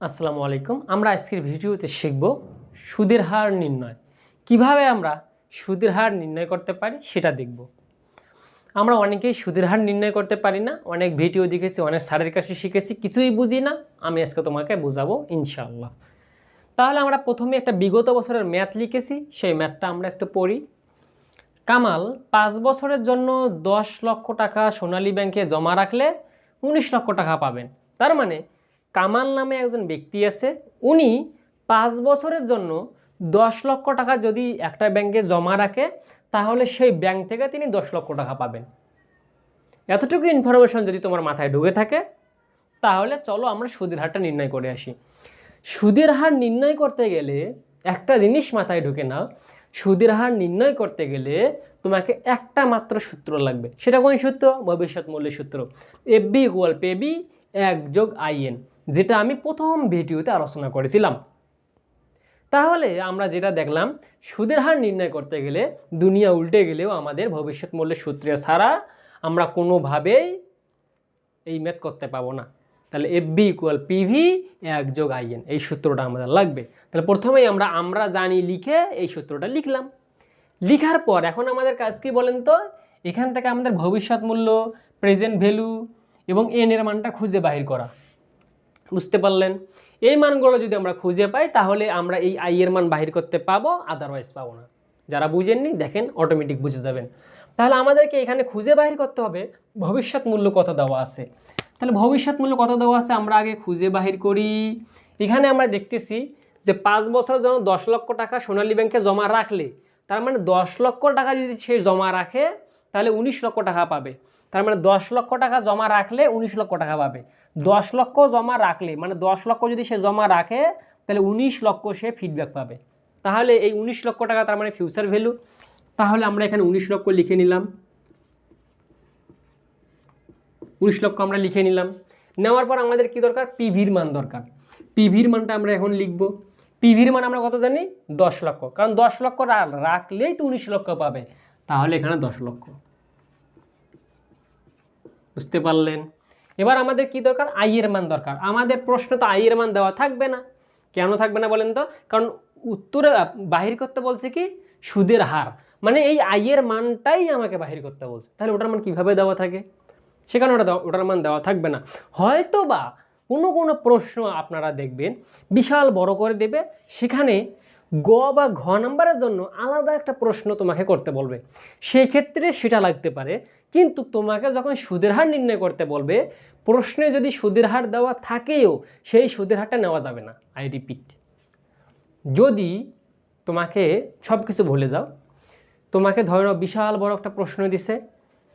আসসালামু আলাইকুম। আমরা আজকের ভিডিওতে শিখব সুদের হার নির্ণয়। কীভাবে আমরা সুদের হার নির্ণয় করতে পারি সেটা দেখব। আমরা অনেকেই সুদের হার নির্ণয় করতে পারি না। অনেক ভিডিও দেখেছি, অনেক স্যারের কাছে শিখেছি, কিছুই বুঝি না। আমি আজকে তোমাকে বোঝাবো, ইনশাআল্লাহ। তাহলে আমরা প্রথমে একটা বিগত বছরের ম্যাথ লিখেছি, সেই ম্যাথটা আমরা একটু পড়ি। কামাল, পাঁচ বছরের জন্য দশ লক্ষ টাকা সোনালী ব্যাংকে জমা রাখলে উনিশ লক্ষ টাকা পাবেন। তার মানে কামাল নামে একজন ব্যক্তি আছে, উনি পাঁচ বছরের জন্য দশ লক্ষ টাকা যদি একটা ব্যাংকে জমা রাখে, তাহলে সেই ব্যাংক থেকে তিনি দশ লক্ষ টাকা পাবেন। এতটুকু ইনফরমেশন যদি তোমার মাথায় ঢুকে থাকে, তাহলে চলো আমরা সুদের হারটা নির্ণয় করে আসি। সুদের হার নির্ণয় করতে গেলে একটা জিনিস মাথায় ঢুকে নাও সুদের হার নির্ণয় করতে গেলে তোমাকে একটা মাত্র সূত্র লাগবে। সেটা কোন সূত্র? ভবিষ্যৎ মূল্যের সূত্র। F V equal P V এক যোগ আইএন যেটা আমি প্রথম ভিডিওতে আলোচনা করেছিলাম। তাহলে আমরা যেটা দেখলাম, সুদের হার নির্ণয় করতে গেলে দুনিয়া উল্টে গেলেও আমাদের ভবিষ্যৎ মূল্যের সূত্রে ছাড়া আমরা কোনোভাবেই এই ম্যাথ করতে পাবো না। তাহলে এফ বি ইকুয়াল পিভি এক যোগ আইএন এই সূত্রটা আমাদের লাগবে। তাহলে প্রথমেই আমরা আমরা জানি লিখে এই সূত্রটা লিখলাম। লিখার পর এখন আমাদের কাজ কি বলেন তো? এখান থেকে আমাদের ভবিষ্যৎ মূল্য প্রেজেন্ট ভ্যালু এবং এন এর মানটা খুঁজে বাহির করা। বুঝতে পারলেন? এই মানগুলো যদি আমরা খুঁজে পাই, তাহলে আমরা এই আই এর মান বাহির করতে পাবো আদারওয়াইজ পাবো না। যারা বুঝেননি, দেখেন অটোমেটিক বুঝে যাবেন। তাহলে আমাদেরকে এখানে খুঁজে বাহির করতে হবে, ভবিষ্যৎ মূল্য কত দেওয়া আছে? তাহলে ভবিষ্যৎ মূল্য কত দেওয়া আছে? আমরা আগে খুঁজে বাহির করি। এখানে আমরা দেখতেছি যে পাঁচ বছর যখন দশ লক্ষ টাকা সোনালী ব্যাংকে জমা রাখলে, তার মানে দশ লক্ষ টাকা যদি সে জমা রাখে, তাহলে উনিশ লক্ষ টাকা পাবে। তার মানে দশ লক্ষ টাকা জমা রাখলে উনিশ লক্ষ টাকা পাবে। দশ লক্ষ জমা রাখলে মানে দশ লক্ষ যদি সে জমা রাখে, তাহলে উনিশ লক্ষ সে ফিডব্যাক পাবে। তাহলে এই উনিশ লক্ষ টাকা তার মানে ফিউচার ভ্যালু তাহলে আমরা এখানে উনিশ লক্ষ লিখে নিলাম। উনিশ লক্ষ আমরা লিখে নিলাম। নেওয়ার পর আমাদের কি দরকার? পিভির মান দরকার। পিভির মানটা আমরা এখন লিখব। পিভির মান আমরা কত জানি? দশ লক্ষ। কারণ দশ লক্ষ রাখলেই তো উনিশ লক্ষ পাবে। তাহলে এখানে দশ লক্ষ। বুঝতে পারলেন? এবার আমাদের কি দরকার? আইয়ের মান দরকার। আমাদের প্রশ্ন তো আইয়ের মান দেওয়া থাকবে না। কেন থাকবে না বলেন তো? কারণ উত্তরে বাহির করতে বলছে কি? সুদের হার। মানে এই আইয়ের মানটাই আমাকে বাহির করতে বলছে। তাহলে ওটার মান কীভাবে দেওয়া থাকে? সেখানে ওটা ওটার মান দেওয়া থাকবে না। হয়তো বা কোনো কোনো প্রশ্ন আপনারা দেখবেন, বিশাল বড় করে দেবে। সেখানে গ বা ঘ নাম্বারের জন্য আলাদা একটা প্রশ্ন তোমাকে করতে বলবে। সেই ক্ষেত্রে সেটা লাগতে পারে কিন্তু তোমাকে যখন সুদের হার নির্ণয় করতে বলবে, প্রশ্নে যদি সুদের হার দেওয়া থাকেও, সেই সুদের হারটা নেওয়া যাবে না আই রিপিট যদি তোমাকে সব কিছু ভুলে যাও, তোমাকে ধরে বিশাল বড় একটা প্রশ্ন দিছে,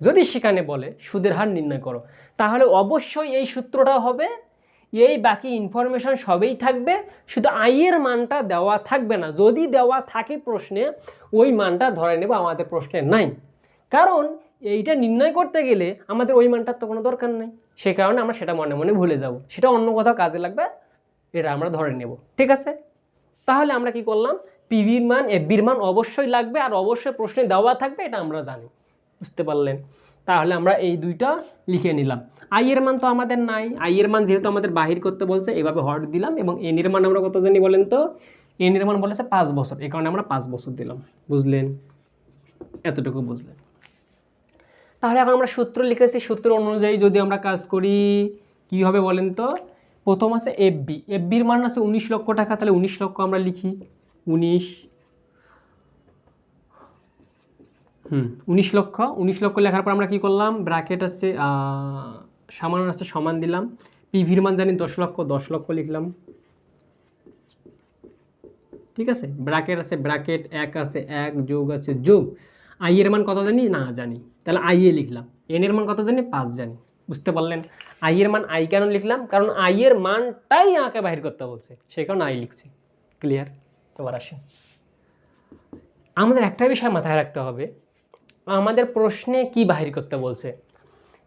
যদি সেখানে বলে সুদের হার নির্ণয় করো, তাহলে অবশ্যই এই সূত্রটা হবে, এই বাকি ইনফরমেশন সবই থাকবে, শুধু আইয়ের মানটা দেওয়া থাকবে না, যদি দেওয়া থাকে প্রশ্নে, ওই মানটা ধরে নেব, আমাদের প্রশ্নে নাই। কারণ এইটা নির্ণয় করতে গেলে আমাদের ওই মানটার তো কোনো দরকার নেই। সে কারণে আমরা সেটা মনে মনে ভুলে যাব। সেটা অন্য কোথাও কাজে লাগবে, এটা আমরা ধরে নেব। ঠিক আছে? তাহলে আমরা কি করলাম? পিভির মান, এফবির মান অবশ্যই লাগবে আর অবশ্যই প্রশ্নে দেওয়া থাকবে, এটা আমরা জানি। বুঝতে পারলেন? তাহলে আমরা এই দুইটা লিখে নিলাম। আই এর মান তো আমাদের নাই। আই এর মান যেহেতু আমাদের বাহির করতে বলছে, এভাবে হট দিলাম এবং এনের মান আমরা কত জানি বলেন তো? এনের মান বলেছে পাঁচ বছর। এই কারণে আমরা পাঁচ বছর দিলাম। বুঝলেন? এতটুকু বুঝলেন। তাহলে এখন আমরা সূত্র লিখেছি, সূত্র অনুযায়ী যদি আমরা কাজ করি, কী হবে বলেন তো? প্রথম আছে এফবি এফবির মান আছে উনিশ লক্ষ টাকা, তাহলে উনিশ লক্ষ আমরা লিখি। উনিশ, হুম, উনিশ লক্ষ উনিশ লক্ষ লেখার পর আমরা কি করলাম? ব্র্যাকেট আছে সমান আছে, সমান দিলাম। পিভির মান জানি দশ লক্ষ দশ লক্ষ লিখলাম। ঠিক আছে? ব্র্যাকেট আছে, ব্র্যাকেট এক আছে, এক, যোগ আছে, যোগ। আই এর মান কত জানি? না জানি। তাহলে আই এ লিখলাম। এন এর মান কত জানি? পাঁচ জানি। বুঝতে পারলেন? আই এর মান আই কেন লিখলাম? কারণ আই এর মানটাই আমাকে বাহির করতে বলছে। সেই কারণে আই লিখছি। ক্লিয়ার এবার আসেন। আমাদের একটা বিষয় মাথায় রাখতে হবে। আমাদের প্রশ্নে কি বাহির করতে বলছে?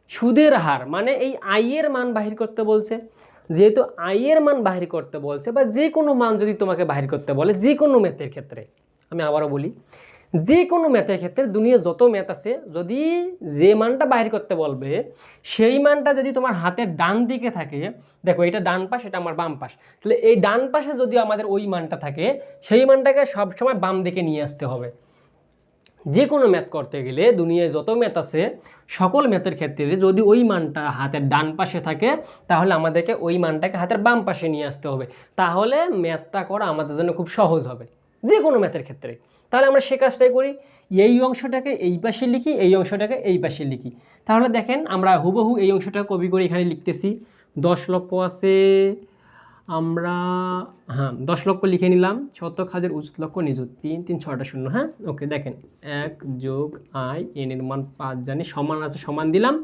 সুদের হার মানে এই আইয়ের মান বাহির করতে বলছে। যেহেতু আইয়ের মান বাহির করতে বলছে, বা যে কোনো মান যদি তোমাকে বাহির করতে বলে যে কোনো ম্যাথের ক্ষেত্রে। আমি আবারও বলি যে কোনো ম্যাথের ক্ষেত্রে দুনিয়া যত ম্যাথ আছে, যদি যে মানটা বাইর করতে বলবে, সেই মানটা যদি তোমার হাতের ডান দিকে থাকে, দেখো এটা ডান পাশ, এটা আমার বাম পাশ, তাহলে এই ডান পাশে যদি আমাদের ওই মানটা থাকে, সেই মানটাকে সবসময় বাম দিকে নিয়ে আসতে হবে। যে কোনো ম্যাথ করতে গেলে দুনিয়ায় যত ম্যাথ আছে, সকল ম্যাথের ক্ষেত্রে যদি ওই মানটা হাতের ডান পাশে থাকে, তাহলে আমাদেরকে ওই মানটাকে হাতের বাম পাশে নিয়ে আসতে হবে। তাহলে ম্যাথটা করা আমাদের জন্য খুব সহজ হবে যে কোনো ম্যাথের ক্ষেত্রে। তাহলে আমরা সে কাজটাই করি। এই অংশটাকে এই পাশে লিখি, এই অংশটাকে এই পাশে লিখি। তাহলে দেখেন আমরা হুবহু এই অংশটা কপি করে এখানে লিখতেছি। দশ লক্ষ আছে, আমরা হ্যাঁ দশ লক্ষ লিখে নিলাম। শতক হাজার উচিত লক্ষ নিযুত। তিন তিন ছটা শূন্য হ্যাঁ? ওকে, দেখেন, এক যোগ আই এন এর মান পাঁচ জানি, সমান আছে, সমান দিলাম।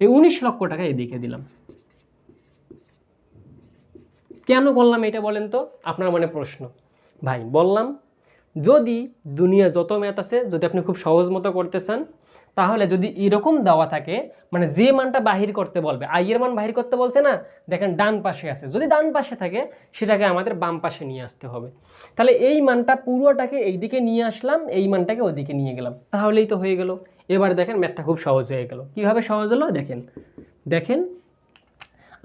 এই উনিশ লক্ষ টাকা এদিকে দিলাম। কেন করলাম এটা বলেন তো? আপনার মনে প্রশ্ন। ভাই, বললাম যদি দুনিয়া যত ম্যাথ আছে, যদি আপনি খুব সহজ মতো করতে চান তাহলে যদি এরকম দেওয়া থাকে মানে যে মানটা বাহির করতে বলবে, আইয়ের মান বাহির করতে বলছে না, দেখেন ডান পাশে আছে। যদি ডান পাশে থাকে, সেটাকে আমাদের বাম পাশে নিয়ে আসতে হবে। তাহলে এই মানটা পুরোটাকে এইদিকে নিয়ে আসলাম, এই মানটাকে ওদিকে নিয়ে গেলাম। তাহলেই তো হয়ে গেল। এবার দেখেন ম্যাথটা খুব সহজ হয়ে গেল। কীভাবে সহজ হলো? দেখেন দেখেন,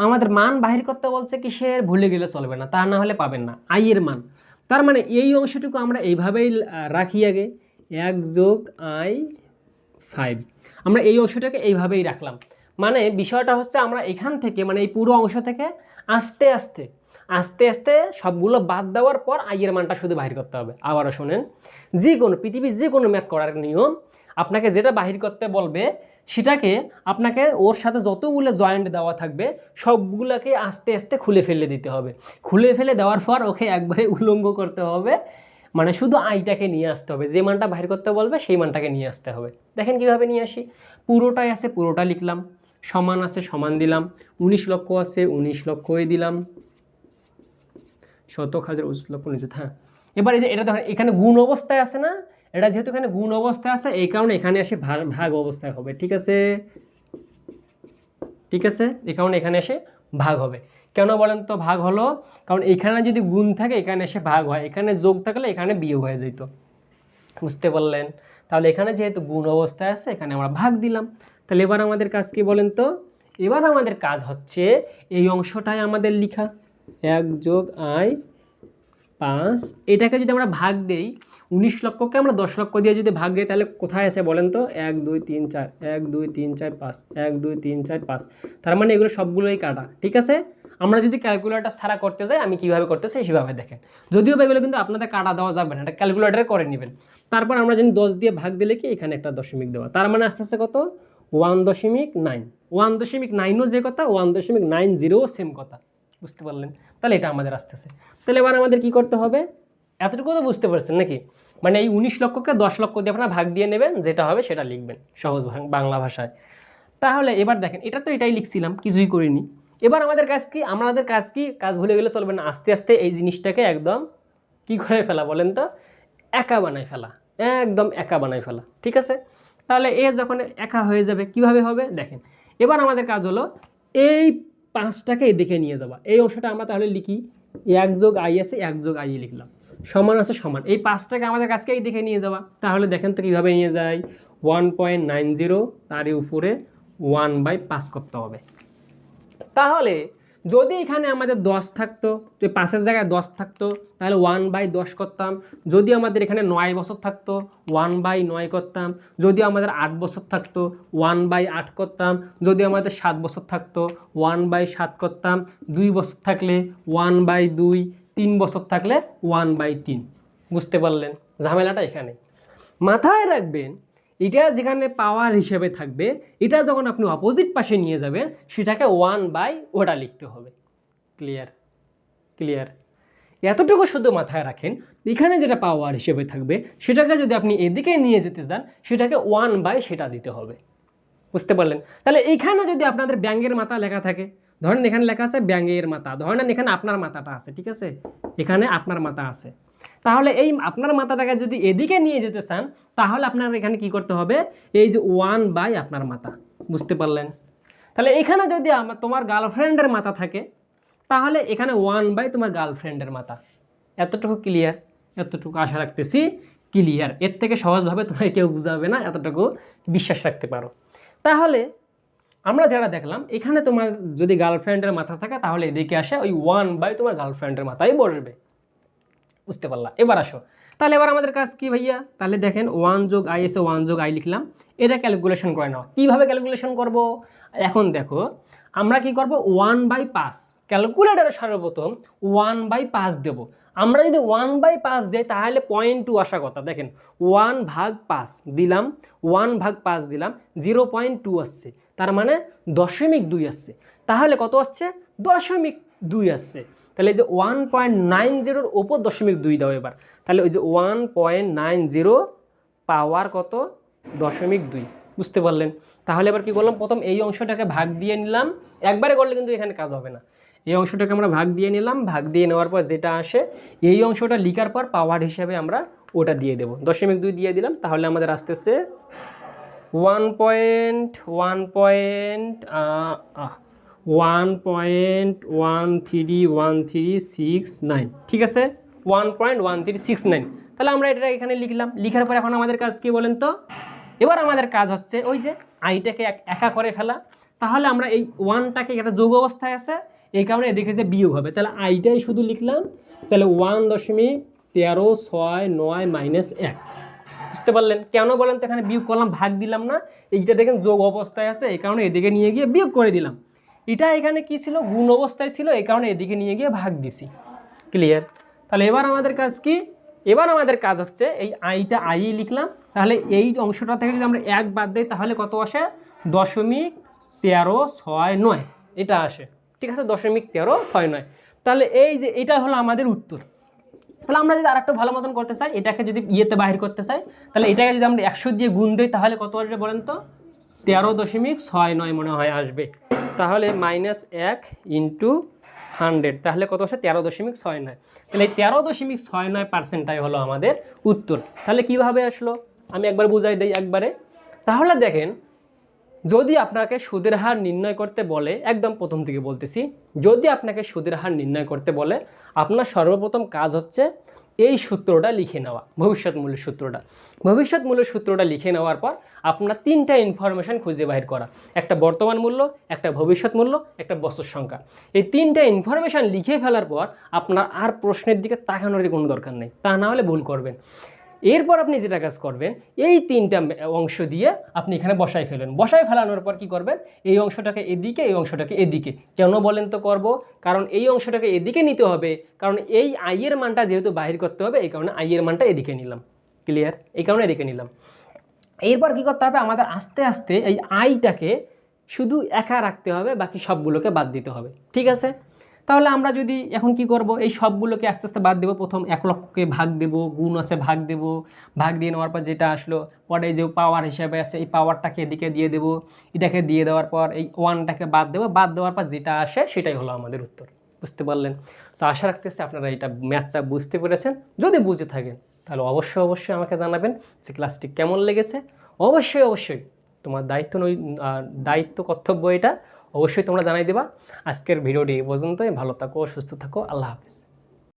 আমাদের মান বাহির করতে বলছে কিসের? ভুলে গেলে চলবে না, তা না হলে পাবেন না। আই এর মান। তার মানে এই অংশটুকু আমরা এইভাবেই রাখি আগে। এক যোগ আই ফাইভ। আমরা এই অংশটাকে এইভাবেই রাখলাম। মানে বিষয়টা হচ্ছে আমরা এখান থেকে মানে এই পুরো অংশ থেকে আস্তে আস্তে আস্তে আস্তে সবগুলো বাদ দেওয়ার পর আইয়ের মানটা শুধু বাহির করতে হবে। আবারও শোনেন, যে কোনো, পৃথিবীর যে কোনো ম্যাথ করার নিয়ম, আপনাকে যেটা বাহির করতে বলবে সেটাকে আপনাকে ওর সাথে যতগুলো জয়েন্ট দেওয়া থাকবে, সবগুলোকে আস্তে আস্তে খুলে ফেলে দিতে হবে। খুলে ফেলে দেওয়ার পর ওকে একবারে উলঙ্গ করতে হবে। মানে শুধু আইটাকে নিয়ে আসতে হবে। যে মানটা বাহির করতে বলবে, সেই মানটাকে নিয়ে আসতে হবে। দেখেন কীভাবে নিয়ে আসি। পুরোটাই আছে, পুরোটা লিখলাম। সমান আছে, সমান দিলাম। উনিশ লক্ষ আছে, উনিশ লক্ষই দিলাম। শতক হাজার উনিশ লক্ষ নিযুত হ্যাঁ। এবার এই যে, এটা দেখেন এখানে গুণ অবস্থায় আছে না? এটা যেহেতু এখানে গুণ অবস্থায় আছে, এই কারণে এখানে এসে ভাগ ভাগ অবস্থায় হবে, ঠিক আছে? ঠিক আছে? এই কারণে এখানে এসে ভাগ হবে। কেন বলেন তো ভাগ হলো? কারণ এখানে যদি গুণ থাকে, এখানে এসে ভাগ হয়। এখানে যোগ থাকলে এখানে বিয়োগ হয়ে যেত। বুঝতে পারলেন? তাহলে এখানে যেহেতু গুণ অবস্থায় আছে, এখানে আমরা ভাগ দিলাম। তাহলে এবার আমাদের কাজ কি বলেন তো? এবার আমাদের কাজ হচ্ছে এই অংশটাই আমাদের লিখা। এক যোগ আয় পাঁচ। এটাকে যদি আমরা ভাগ দেই উনিশ লক্ষকে আমরা দশ লক্ষ দিয়ে যদি ভাগ দিই, তাহলে কোথায় আছে বলেন তো? এক, দুই, তিন, চার, এক, দুই, তিন, চার, পাঁচ, এক, দুই, তিন, চার, পাঁচ। তার মানে এগুলো সবগুলোই কাটা, ঠিক আছে? আমরা যদি ক্যালকুলেটার ছাড়া করতে যাই, আমি কীভাবে করতেছি সেভাবে দেখেন। যদিও বা এগুলো কিন্তু আপনাদের কাটা দেওয়া যাবে না, এটা ক্যালকুলেটারে করে নেবেন। তারপর আমরা জানি দশ দিয়ে ভাগ দিলে কি? এখানে একটা দশমিক দেওয়া। তার মানে আস্তে আস্তে কত? ওয়ান দশমিক নাইন। ওয়ান দশমিক নাইনও যে কথা, ওয়ান দশমিক নাইন জিরোও সেম কথা। বুঝতে পারলেন? তাহলে এটা আমাদের আসতেছে। তাহলে এবার আমাদের কি করতে হবে? এতটুকু তো বুঝতে পারছেন নাকি? মানে এই উনিশ লক্ষকে দশ লক্ষ দিয়ে আপনারা ভাগ দিয়ে নেবেন, যেটা হবে সেটা লিখবেন সহজ বাংলা ভাষায়। তাহলে এবার দেখেন, এটা তো এটাই লিখছিলাম, কিছুই করিনি। এবার আমাদের কাজ কি? আমাদের কাজ কি? কাজ ভুলে গেলে চলবে না। আস্তে আস্তে এই জিনিসটাকে একদম কি করে ফেলা বলেন তো? একা বানায় ফেলা। একদম একা বানায় ফেলা। ঠিক আছে? তাহলে এ যখন একা হয়ে যাবে, কীভাবে হবে? দেখেন, এবার আমাদের কাজ হলো এই পাঁচটাকে এদিকে নিয়ে যাওয়া। এই অংশটা আমরা তাহলে লিখি, এক যোগ আই আছে, এক যোগ আই লিখলাম। সমান আছে সমান। এই পাঁচটাকে আমাদের কাছকে এই দিকে নিয়ে যাওয়া। তাহলে দেখেন তো কীভাবে নিয়ে যায় ওয়ান পয়েন্ট নাইন জিরো তার উপরে ওয়ান বাই পাঁচ করতে হবে। তাহলে যদি এখানে আমাদের দশ থাকতো তো পাঁচের জায়গায় দশ থাকতো, তাহলে ওয়ান বাই দশ করতাম। যদি আমাদের এখানে নয় বছর থাকতো ওয়ান বাই নয় করতাম। যদি আমাদের আট বছর থাকতো ওয়ান বাই আট করতাম। যদি আমাদের সাত বছর থাকতো ওয়ান বাই সাত করতাম। দুই বছর থাকলে ওয়ান বাই দুই তিন বছর থাকলে ওয়ান বাই তিন। বুঝতে পারলেন? ঝামেলাটা এখানে মাথায় রাখবেন, এটা যেখানে পাওয়ার হিসেবে থাকবে, এটা যখন আপনি অপোজিট পাশে নিয়ে যাবেন, সেটাকে ওয়ান বাই ওটা লিখতে হবে। ক্লিয়ার ক্লিয়ার এতটুকু শুধু মাথায় রাখেন, এখানে যেটা পাওয়ার হিসেবে থাকবে, সেটাকে যদি আপনি এদিকে নিয়ে যেতে চান, সেটাকে ওয়ান বাই সেটা দিতে হবে। বুঝতে পারলেন? তাহলে এইখানে যদি আপনাদের ব্যাঙ্গের মাথা লেখা থাকে ধরেন এখানে লেখা আছে ব্যাঙ্গের মাথা। ধরেন এখানে আপনার মাথাটা আছে, ঠিক আছে? এখানে আপনার মাথা আছে। তাহলে এই আপনার মাথাটাকে যদি এদিকে নিয়ে যেতে চান, তাহলে আপনার এখানে কি করতে হবে? এই যে ওয়ান বাই আপনার মাথা, বুঝতে পারলেন? তাহলে এখানে যদি আমার, তোমার গার্লফ্রেন্ডের মাথা থাকে, তাহলে এখানে ওয়ান বাই তোমার গার্লফ্রেন্ডের মাথা। এতটুকু ক্লিয়ার এতটুকু আশা রাখতেছি ক্লিয়ার এর থেকে সহজভাবে তোমাকে কেউ বুঝাবে না, এতটুকু বিশ্বাস রাখতে পারো। তাহলে আমরা যারা দেখলাম, এখানে তোমার যদি গার্লফ্রেন্ডের মাথা থাকে, তাহলে এদিকে আসে ওই ওয়ান বাই তোমার গার্লফ্রেন্ডের মাথায় বসবে। বুঝতে পারলা? এবার আসো। তাহলে এবার আমাদের কাজ কি ভাইয়া? তাহলে দেখেন ওয়ান যোগ আই এসে ওয়ান যোগ আই লিখলাম। এটা ক্যালকুলেশন করে নাও। কীভাবে ক্যালকুলেশন করব? এখন দেখো, আমরা কি করব? ওয়ান বাই পাঁচ। ক্যালকুলেটারে সর্বপ্রথম ওয়ান বাই পাঁচ দেব। আমরা যদি ওয়ান বাই পাঁচ দেই, তাহলে পয়েন্ট টু আসা কথা। দেখেন ওয়ান ভাগ পাঁচ দিলাম ওয়ান ভাগ পাঁচ দিলাম জিরো পয়েন্ট টু আসছে। তার মানে দশমিক দুই আসছে। তাহলে কত আসছে? দশমিক দুই আসছে। তাহলে এই যে ওয়ান পয়েন্ট নাইন জিরোর ওপর দশমিক দুই দাও এবার। তাহলে ওই যে one point nine zero power কত? দশমিক দুই। বুঝতে পারলেন? তাহলে এবার কি করলাম? প্রথম এই অংশটাকে ভাগ দিয়ে নিলাম। একবারে করলে কিন্তু এখানে কাজ হবে না। এই অংশটাকে আমরা ভাগ দিয়ে নিলাম। ভাগ দিয়ে নেওয়ার পর যেটা আসে, এই অংশটা লিখার পর পাওয়ার হিসাবে আমরা ওটা দিয়ে দেবো। দশমিক দুই দিয়ে দিলাম, তাহলে আমাদের আসতেছে one point one point one point one three one three six nine ঠিক আছে? One point one three six nine তাহলে আমরা এটা এখানে লিখলাম। লিখার পর এখন আমাদের কাজ কি বলেন তো? এবার আমাদের কাজ হচ্ছে ওই যে আইটাকে এক- করে ফেলা। তাহলে আমরা এই ওয়ানটাকে একটা যোগ অবস্থায় আছে এই কারণে এদিকে যে বিয়োগ হবে। তাহলে আইটাই শুধু লিখলাম, তাহলে ওয়ান দশমিক তেরো ছয় নয় মাইনাস এক। বুঝতে পারলেন? কেন বলেন তো এখানে বিয়োগ করলাম, ভাগ দিলাম না? এইটা দেখেন যোগ অবস্থায় আছে, এই কারণে এদিকে নিয়ে গিয়ে বিয়োগ করে দিলাম। এটা এখানে কি ছিল? গুণ অবস্থায় ছিল, এই কারণে এদিকে নিয়ে গিয়ে ভাগ দিছি। ক্লিয়ার তাহলে এবার আমাদের কাজ কি? এবার আমাদের কাজ হচ্ছে, এই আইটা আই লিখলাম, তাহলে এই অংশটা থেকে যদি আমরা এক বাদ দিই, তাহলে কত আসে? দশমিক তেরো ছয় নয়। এটা আসে। ঠিক আছে, দশমিক তেরো, ছয় নয়। তাহলে এই যে এটা হলো আমাদের উত্তর। তাহলে আমরা যদি আরেকটু ভালো মতন করতে চাই, এটাকে যদি ইয়েতে বাহির করতে চাই, তাহলে এটাকে যদি আমরা একশো দিয়ে গুণ দিই, তাহলে কত আসবে বলেন তো? তেরো দশমিক ছয় নয় মনে হয় আসবে। তাহলে মাইনাস এক ইন্টু হান্ড্রেড, তাহলে কত আসে? তেরো দশমিক ছয় নয়। তাহলে এই তেরো দশমিক ছয় নয় পার্সেন্টটাই হলো আমাদের উত্তর। তাহলে কীভাবে আসলো? আমি একবার বুঝাই দিই একবারে। তাহলে দেখেন যদি আপনাকে সুদের হার নির্ণয় করতে বলে, একদম প্রথম থেকে বলতেছি, যদি আপনাকে সুদের হার নির্ণয় করতে বলে, আপনার সর্বপ্রথম কাজ হচ্ছে এই সূত্রটা লিখে নেওয়া, ভবিষ্যৎ মূল্যের সূত্রটা। ভবিষ্যৎ মূল্যের সূত্রটা লিখে নেওয়ার পর আপনার তিনটা ইনফরমেশন খুঁজে বাহির করা, একটা বর্তমান মূল্য, একটা ভবিষ্যৎ মূল্য, একটা বছর সংখ্যা। এই তিনটা ইনফরমেশন লিখে ফেলার পর আপনার আর প্রশ্নের দিকে তাকানোর কোনো দরকার নেই, তা না হলে ভুল করবেন। এরপর আপনি যেটা কাজ করবেন, এই তিনটা অংশ দিয়ে আপনি এখানে বসাই ফেলেন। বসাই ফেলানোর পর কি করবেন? এই অংশটাকে এদিকে, এই অংশটাকে এদিকে। কেন বলেন তো করব? কারণ এই অংশটাকে এদিকে নিতে হবে। কারণ এই আইয়ের মানটা যেহেতু বাহির করতে হবে, এই কারণে আইয়ের মানটা এদিকে নিলাম। ক্লিয়ার? এই কারণে এদিকে নিলাম। এরপর কি করতে হবে? আমাদের আস্তে আস্তে এই আইটাকে শুধু একা রাখতে হবে, বাকি সবগুলোকে বাদ দিতে হবে। ঠিক আছে? তাহলে আমরা যদি এখন কি করব? এই সবগুলোকে আস্তে আস্তে বাদ দেবো। প্রথম এক লক্ষকে ভাগ দেব, গুণ আছে ভাগ দেব। ভাগ দিয়ে নেওয়ার পর যেটা আসলো, পরে যে পাওয়ার হিসাবে আছে, এই পাওয়ারটাকে এদিকে দিয়ে দেব। এটাকে দিয়ে দেওয়ার পর এই ওয়ানটাকে বাদ দেবো। বাদ দেওয়ার পর যেটা আসে, সেটাই হলো আমাদের উত্তর। বুঝতে পারলেন? তো আশা রাখতেছি আপনারা এটা ম্যাথটা বুঝতে পেরেছেন। যদি বুঝে থাকেন, তাহলে অবশ্যই অবশ্যই আমাকে জানাবেন যে ক্লাসটি কেমন লেগেছে। অবশ্যই অবশ্যই তোমার দায়িত্ব নই দায়িত্ব, কর্তব্য এটা। অবশ্যই তোমরা জানাই দেবা। আজকের ভিডিওটি পর্যন্তই। ভালো থাকো সুস্থ থাকো। আল্লাহ হাফিজ।